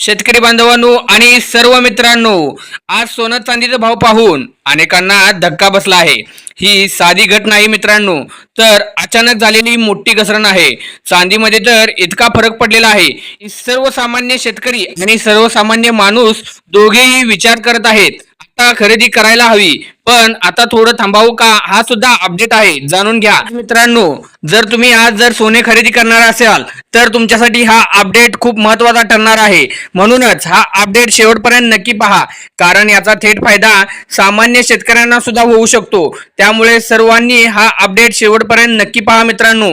शेतकरी बांधवांनो आणि सर्व मित्रांनो आज सोनं चांदीचा भाव पाहून अनेकांना धक्का बसला आहे. ही साधी घट नाही मित्रांनो तर अचानक झालेली मोठी घसरण आहे. चांदीमध्ये तर इतका फरक पडलेला आहे सर्वसामान्य शेतकरी आणि सर्वसामान्य माणूस दोघेही विचार करत आहेत. आता खरेदी करायला हवी. पण आता थोडं थांबावं का? हा सुद्धा अपडेट आहे. जाणून घ्या. मित्रांनो जर तुम्ही आज जर सोने खरेदी करणार असाल तर तुमच्यासाठी हा अपडेट खूप महत्त्वाचा ठरणार आहे. म्हणूनच हा अपडेट शेवटपर्यंत नक्की पहा. कारण याचा थेट फायदा सामान्य शेतकऱ्यांना सुद्धा होऊ शकतो. त्यामुळे सर्वांनी हा अपडेट शेवटपर्यंत नक्की पहा मित्रांनो.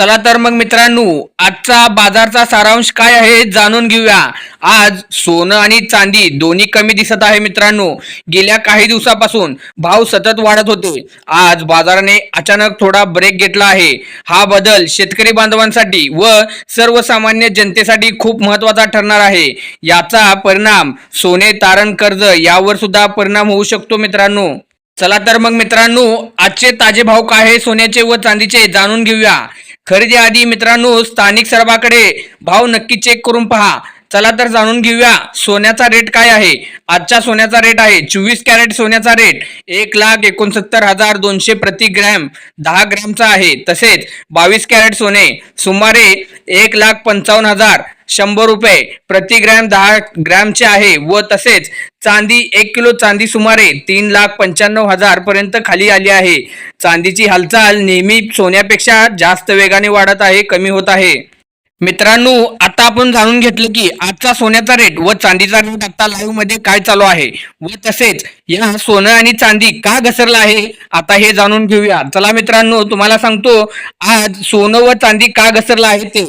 चला तर मग मित्रांनो आजचा बाजारचा सारांश काय आहे जाणून घेऊया. आज सोनं आणि चांदी दोन्ही कमी दिसत आहे मित्रांनो. गेल्या काही दिवसापासून भाव सतत वाढत होते. आज बाजाराने अचानक थोडा ब्रेक घेतला आहे. हा बदल शेतकरी बांधवांसाठी व सर्वसामान्य जनतेसाठी खूप महत्त्वाचा ठरणार आहे. याचा परिणाम सोने तारण कर्ज यावर सुद्धा परिणाम होऊ शकतो मित्रांनो. चला तर मग मित्रांनो आजचे ताजे भाव काय आहे सोन्याचे व चांदीचे जाणून घेऊया. खरेदी आधी मित्रांनो स्थानिक सर्वाकडे भाव नक्की चेक करून पहा. चला तर जाणून घेऊया सोन्याचा रेट काय आहे. आजच्या सोन्याचा रेट आहे चोवीस कॅरेट सोन्याचा रेट एक लाख एकोणसत्तर हजार दोनशे प्रति ग्रॅम. दहा ग्रॅमचा आहे. तसेच बावीस कॅरेट सोने. सुमारे एक लाख पंचावन्न हजार. शंभर रुपये. प्रति ग्रॅम दहा ग्रॅमचे आहे व तसेच चांदी एक किलो चांदी सुमारे तीन लाख पंच्याण्णव हजार पर्यंत खाली आली आहे. चांदीची हालचाल नेहमी सोन्यापेक्षा जास्त वेगाने वाढत आहे कमी होत आहे. मित्रांनो आता आपण जाणून घेतलं की आजचा सोन्याचा रेट व चांदीचा रेट आता लाईव्हमध्ये काय चालू आहे? व तसेच या सोनं आणि चांदी का घसरला आहे? आता हे जाणून घेऊया. चला मित्रांनो तुम्हाला सांगतो आज सोनं व चांदी का घसरला आहे ते.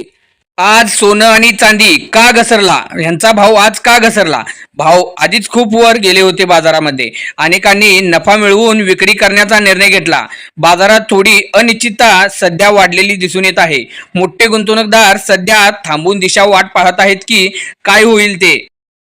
आज सोनं आणि चांदी का घसरला? यांचा भाव आज का घसरला? भाव आधीच खूप वर गेले होते बाजारामध्ये. अनेकांनी नफा मिळवून विक्री करण्याचा निर्णय घेतला. बाजारात थोडी अनिश्चितता सध्या वाढलेली दिसून येत आहे. मोठे गुंतवणूकदार सध्या थांबून दिशा वाट पाहत आहेत की काय होईल ते.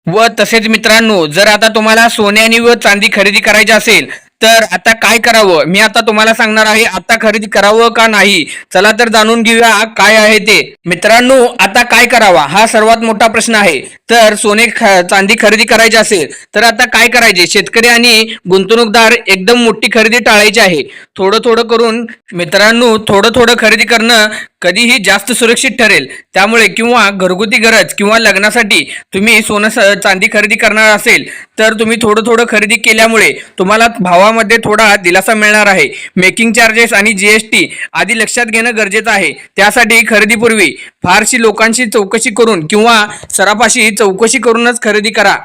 व तसेच मित्रांनो जर आता तुम्हाला सोने आणि व चांदी खरेदी करायची असेल तर आता काय करावं? मी आता तुम्हाला सांगणार आहे आता खरेदी करावं का नाही? चला तर जाणून घेऊया काय आहे ते. मित्रांनो आता काय करावा? हा सर्वात मोठा प्रश्न आहे. तर सोने ख- चांदी खरेदी करायची असेल तर आता काय करायचे? शेतकरी आणि गुंतवणूकदार एकदम मोठी खरेदी टाळायची आहे. थोडं थोडं करून मित्रांनो थोडं थोडं खरेदी करणं कधीही जास्त सुरक्षित ठरेल. त्यामुळे किंवा घरगुती गरज किंवा लग्नासाठी तुम्ही सोनं स- चांदी खरेदी करणार असेल तर तुम्ही थोडं थोडं खरेदी केल्यामुळे तुम्हाला भावामध्ये थोडा दिलासा मिळणार आहे. मेकिंग चार्जेस आणि जीएसटी आधी लक्षात घेणं गरजेचं आहे. त्यासाठी खरेदीपूर्वी फारशी लोकांशी चौकशी करून किंवा सराफाशी चौकशी करूनच खरेदी करा.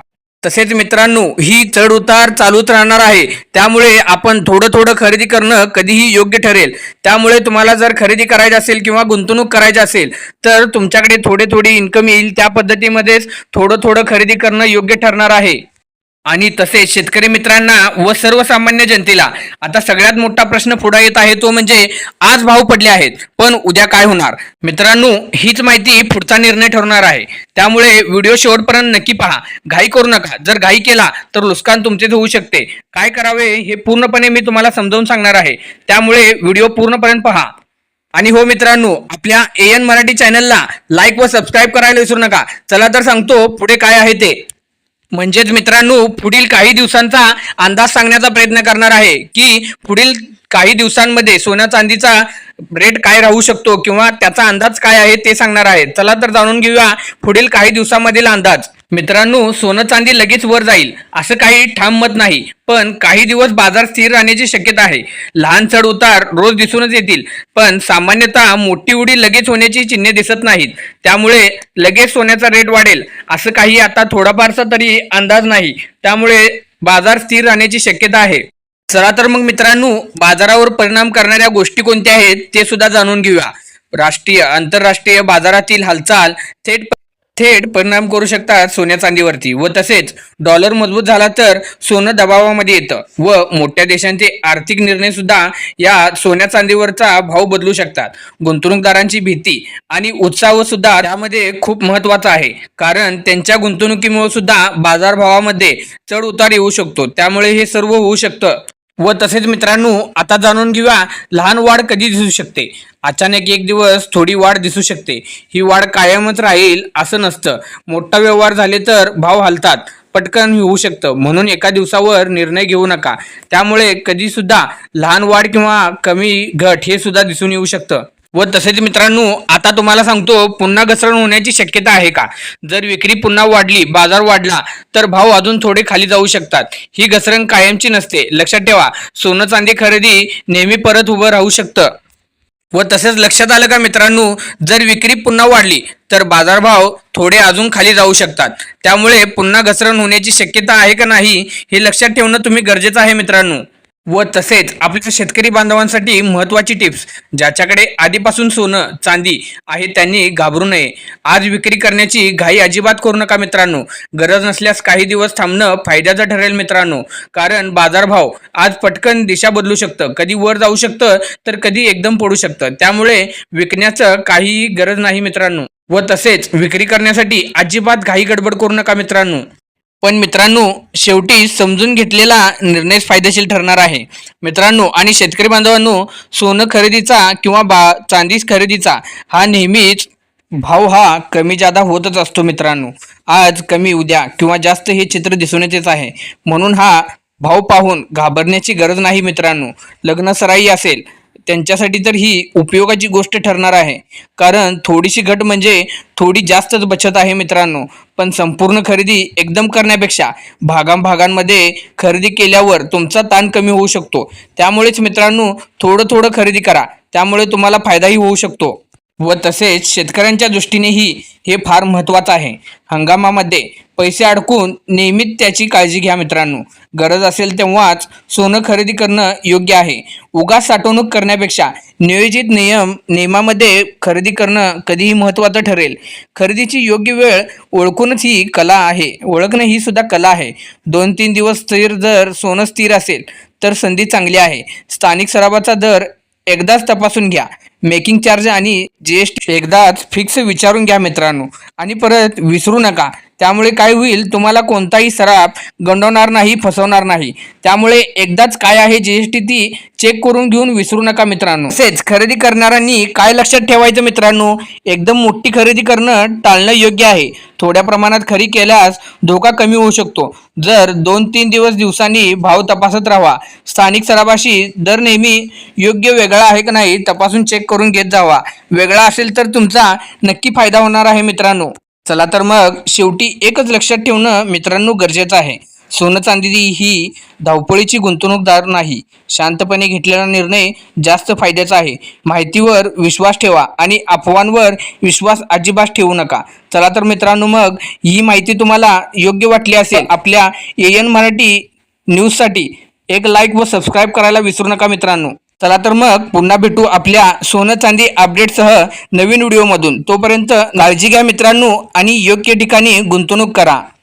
तसेच मित्रांनो ही चढ उतार चालूच राहणार आहे. त्यामुळे आपण थोडं थोडं खरेदी करणं कधीही योग्य ठरेल. त्यामुळे तुम्हाला जर खरेदी करायची असेल किंवा गुंतवणूक करायची असेल तर तुमच्याकडे थोडे थोडी इन्कम येईल. त्या पद्धतीमध्येच थोडं थोडं खरेदी करणं योग्य ठरणार आहे. आणि तसेच शेतकरी मित्रांना व सर्वसामान्य जनतेला आता सगळ्यात मोठा प्रश्न पुढे येत आहे तो म्हणजे आज भाव पडले आहेत पण उद्या काय होणार? मित्रांनो हीच माहिती पुढचा निर्णय ठरणार आहे. त्यामुळे व्हिडिओ शेवटपर्यंत नक्की पहा. घाई करू नका. जर घाई केला तर नुकसान तुमचेच होऊ शकते. काय करावे हे पूर्णपणे मी तुम्हाला समजावून सांगणार आहे. त्यामुळे व्हिडिओ पूर्णपर्यंत पहा. आणि हो मित्रांनो आपल्या ए एन मराठी चॅनलला लाईक व सबस्क्राईब करायला विसरू नका. चला तर सांगतो पुढे काय आहे ते. म्हणजेच मित्रांनो पुढील काही दिवसांचा अंदाज सांगण्याचा प्रयत्न करणार आहे की पुढील काही दिवसांमध्ये सोन्या चांदीचा रेट काय राहू शकतो किंवा त्याचा अंदाज काय आहे ते सांगणार आहे. चला तर जाणून घेऊया पुढील काही दिवसांमधील अंदाज. मित्रांनो सोनं चांदी लगेच वर जाईल असं काही ठाम मत नाही. पण काही दिवस बाजार स्थिर राहण्याची शक्यता आहे. लहान चढ उतार रोज दिसूनच येतील पण सामान्यतः मोठी उडी लगेच होण्याची चिन्हे दिसत नाहीत. त्यामुळे लगेच सोन्याचा रेट वाढेल असं काही आता थोडाफारसा तरी अंदाज नाही. त्यामुळे बाजार स्थिर राहण्याची शक्यता आहे. चला तर मग मित्रांनो बाजारावर परिणाम करणाऱ्या गोष्टी कोणत्या आहेत ते सुद्धा जाणून घेऊया. राष्ट्रीय आंतरराष्ट्रीय बाजारातील हालचाल थेट थेट परिणाम करू शकतात सोन्या चांदीवरती व तसेच डॉलर मजबूत झाला तर सोनं दबावामध्ये येतं व मोठ्या देशांचे आर्थिक निर्णय सुद्धा या सोन्या चांदीवरचा भाव बदलू शकतात. गुंतवणूकदारांची भीती आणि उत्साह सुद्धा त्यामध्ये खूप महत्त्वाचा आहे. कारण त्यांच्या गुंतवणुकीमुळे सुद्धा बाजारभावामध्ये चढ उतार येऊ शकतो. त्यामुळे हे सर्व होऊ शकतं. व तसेच मित्रांनो आता जाणून घेऊया लहान वाढ कधी दिसू शकते. अचानक एक दिवस थोडी वाढ दिसू शकते. ही वाढ कायमच राहील असं नसतं. मोठा व्यवहार झाले तर भाव हलतात पटकन होऊ शकतं. म्हणून एका दिवसावर निर्णय घेऊ नका. त्यामुळे कधी सुद्धा लहान वाढ किंवा कमी घट हे सुद्धा दिसून येऊ शकतं. व तसेच मित्रांनो आता तुम्हाला सांगतो पुन्हा घसरण होण्याची शक्यता आहे का? जर विक्री पुन्हा वाढली बाजार वाढला तर भाव अजून थोडे खाली जाऊ शकतात. ही घसरण कायमची नसते. लक्षात ठेवा सोनं चांदी खरेदी नेहमी परत उभं राहू शकतं. व तसेच लक्षात आलं का मित्रांनो जर विक्री पुन्हा वाढली तर बाजारभाव थोडे अजून खाली जाऊ शकतात. त्यामुळे पुन्हा घसरण होण्याची शक्यता आहे का नाही हे लक्षात ठेवणं तुम्ही गरजेचं आहे मित्रांनो. व तसेच आपल्या शेतकरी बांधवांसाठी महत्त्वाची टिप्स ज्याच्याकडे आधीपासून सोनं चांदी आहे त्यांनी घाबरू नये. आज विक्री करण्याची घाई अजिबात करू नका मित्रांनो. गरज नसल्यास काही दिवस थांबणं फायद्याचं ठरेल मित्रांनो. कारण बाजारभाव आज पटकन दिशा बदलू शकतं. कधी वर जाऊ शकतं तर कधी एकदम पडू शकतं. त्यामुळे विकण्याचं काहीही गरज नाही मित्रांनो. व तसेच विक्री करण्यासाठी अजिबात घाई गडबड करू नका मित्रांनो. पण मित्रांनो शेवटी समजून घेतलेला निर्णयच फायदेशीर ठरणार आहे. मित्रांनो आणि शेतकरी बांधवांनो सोनं खरेदीचा किंवा बा चांदी खरेदीचा हा नेहमीच भाव हा कमी जादा होतच असतो मित्रांनो. आज कमी उद्या किंवा जास्त हे चित्र दिसून येतेच आहे. म्हणून हा भाव पाहून घाबरण्याची गरज नाही मित्रांनो. लग्न सराई असेल त्यांच्यासाठी तर ही उपयोगाची गोष्ट ठरणार आहे. कारण थोडीशी घट म्हणजे थोडी जास्तच बचत आहे मित्रांनो. पण संपूर्ण खरेदी एकदम करण्यापेक्षा भागांभागांमध्ये खरेदी केल्यावर तुमचा ताण कमी होऊ शकतो. त्यामुळेच मित्रांनो थोडं थोडं खरेदी करा. त्यामुळे तुम्हाला फायदाही होऊ शकतो. व तसेच शेतकऱ्यांच्या दृष्टीनेही हे फार महत्त्वाचं आहे. हंगामामध्ये पैसे अडकून नेहमीच त्याची काळजी घ्या मित्रांनो. गरज असेल तेव्हाच सोनं खरेदी करणं योग्य आहे. उगाच साठवणूक करण्यापेक्षा नियोजित नियम नियमामध्ये खरेदी करणं कधीही महत्त्वाचं ठरेल. खरेदीची योग्य वेळ ओळखूनच ही कला आहे. ओळखणं ही सुद्धा कला आहे. दोन तीन दिवस स्थिर जर सोनं स्थिर असेल तर संधी चांगली आहे. स्थानिक सरावाचा दर एकदाच तपासून घ्या. मेकिंग चार्ज आणि जी एस टी एकदाच फिक्स विचारून घ्या मित्रांनो. आणि परत विसरू नका. त्यामुळे काय होईल? तुम्हाला कोणताही सराप गंडवणार नाही फसवणार नाही. त्यामुळे एकदाच काय आहे जी एस टी ती चेक करून घेऊन विसरू नका मित्रांनो. तसेच खरेदी करणाऱ्यांनी काय लक्षात ठेवायचं मित्रांनो? एकदम मोठी खरेदी करणं टाळणं योग्य आहे. थोड्या प्रमाणात खरी केल्यास धोका कमी होऊ शकतो. जर दोन तीन दिवस दिवसांनी भाव तपासत राहा. स्थानिक सरावाशी दर नेहमी योग्य वेगळा आहे का नाही तपासून चेक करून घेत जावा. वेगळा असेल तर तुमचा नक्की फायदा होणार आहे मित्रांनो. चला तर मग शेवटी एकच लक्षात ठेवणं मित्रांनो गरजेचं आहे. सोनं चांदी ही धावपळीची गुंतवणूकदार नाही. शांतपणे घेतलेला निर्णय जास्त फायद्याचा आहे. माहितीवर विश्वास ठेवा आणि अफवांवर विश्वास अजिबात ठेवू नका. चला तर मित्रांनो मग ही माहिती तुम्हाला योग्य वाटली असेल आपल्या ए एन मराठी न्यूजसाठी एक लाईक व सबस्क्राईब करायला विसरू नका मित्रांनो. चला तर मग पुन्हा भेटू आपल्या सोनं चांदी अपडेटसह नवीन व्हिडिओमधून तोपर्यंत काळजी घ्या मित्रांनो आणि योग्य ठिकाणी गुंतवणूक करा.